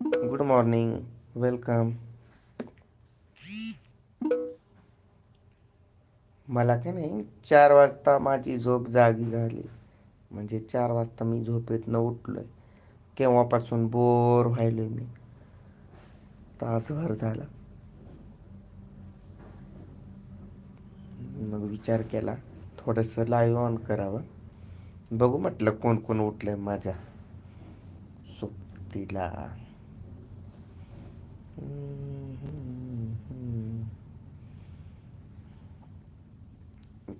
Good morning welcome मला काय नाही चार वाजता माझी झोप जागी झाली. म्हणजे चार वाजता मी झोपेतनं उठलोय. केव्हापासून बोर व्हायलोय मी. तासभर झाला. मग विचार केला थोडंसं लाईव्ह ऑन करावं. बघू म्हटलं कोण कोण उठलंय माझ्या सोबतीला.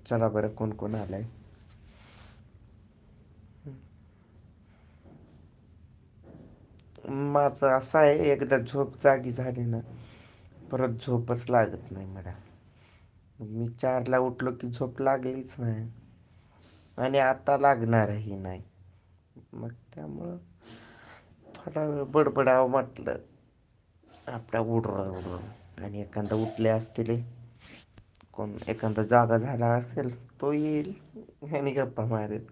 चला बरं कोण कोण आलंय? माझं असं आहे एकदा झोप जागी झाली ना परत झोपच लागत नाही मला. मी चारला उठलो की झोप लागलीच नाही. आणि आता लागणारही नाही. मग त्यामुळं थोडा वेळ बडबडावं म्हटलं. आपल्या उडवा उडवा आणि एखादा उठले असतील कोण एखादा जागा झाला असेल तो येईल आणि गप्पा मारेल.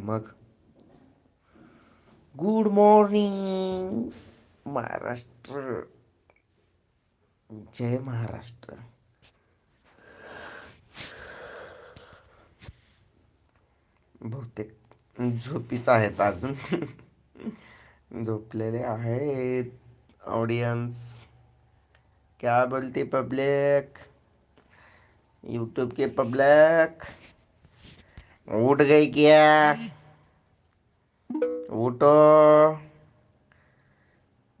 मग गुड मॉर्निंग महाराष्ट्र. जय महाराष्ट्र. बहुतेक झोपीच आहेत अजून. झोपलेले आहेत. ऑडियन्स क्या बोलते पब्लिक यूट्यूब के पब्लिक उठ गई क्या? उठो.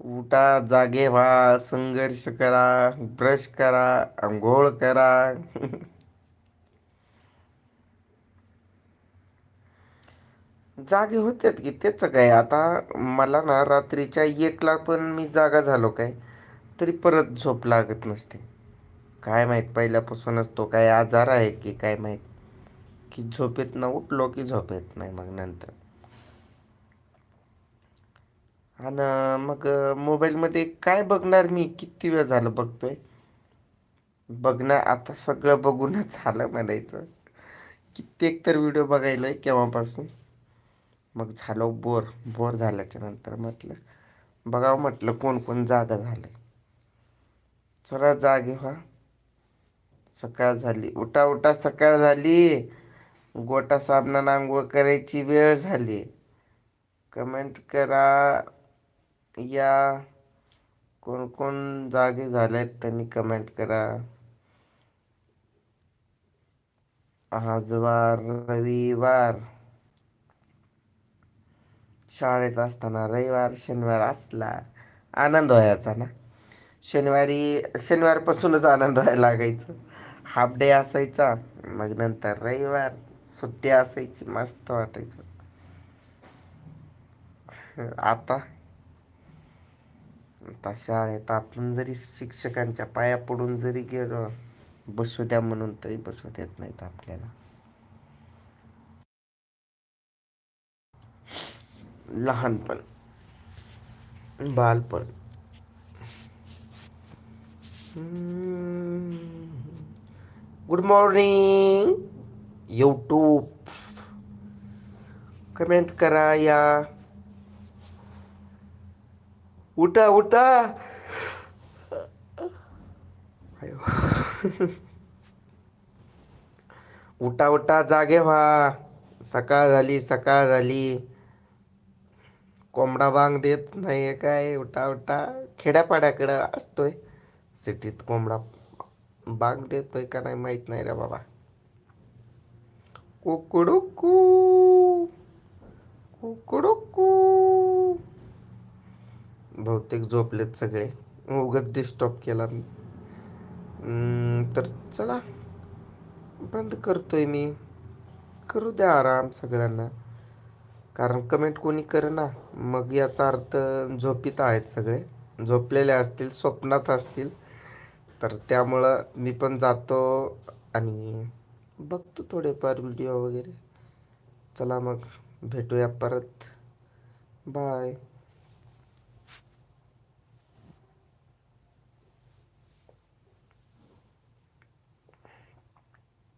उठा जागे व्हा संघर्ष करा ब्रश करा आंघोळ करा. जागे होतात की त्याचं काय. आता मला ना रात्रीच्या एकला पण मी जागा झालो काय तरी परत झोप लागत नसते. काय माहीत पहिल्यापासूनच तो काय आजार आहे की काय माहीत. की झोपेत ना उठलो की झोप येत नाही मग नंतर. आणि मग मोबाईलमध्ये काय बघणार मी? किती वेळ झालं बघतोय? बघणं आता सगळं बघूनच झालं म्हणायचं. कित्येक तर व्हिडिओ बघायला केव्हापासून. मग झालो बोर बोर झाल्याच्यानंतर म्हटलं बघावं म्हटलं कोण कोण जागा झालं चला जागे व्हा. सकाळ झाली. उठा उठा सकाळ झाली. गोटा साबणा नांगोळ करायची वेळ झाली. कमेंट करा. या. कोण कोण जागे झालेत त्यांनी कमेंट करा. आज वार रविवार. शाळेत असताना रविवार शनिवार असला आनंद व्हायचा ना. शनिवारी शनिवारपासूनच आनंद व्हायला लागायचं. हाफ डे असायचा मग नंतर रविवार सुट्टी असायची मस्त वाटायचं. आता आता शाळेत आपण जरी शिक्षकांच्या पाया पडून जरी गेलो बसू द्या म्हणून तरी बसू देत नाहीत आपल्याला. लहानपण बालपण. गुड मॉर्निंग यूट्यूब कमेंट करा या. उठा उठा. उठा उठा जागे व्हा. सकाळ झाली सकाळ झाली. कोंबडा बांग देत नाही आहे काय? उठा उठा. खेड्यापाड्याकडं असतोय. सिटीत कोंबडा बांग देतोय का नाही माहीत नाही रे बाबा. कुकडुकू कुकडुकू. बहुतेक झोपलेत सगळे. उगत डिस्टर्ब केला मी. तर चला. बंद करतोय मी. करू द्या आराम सगळ्यांना. कारण कमेंट कोणी करे ना मग याचा अर्थ झोपीत आहेत सगळे. झोपलेले असतील स्वप्नात असतील. तर त्यामुळं मी पण जातो आणि बघतो थोडेफार व्हिडिओ वगैरे. चला मग भेटूया परत. बाय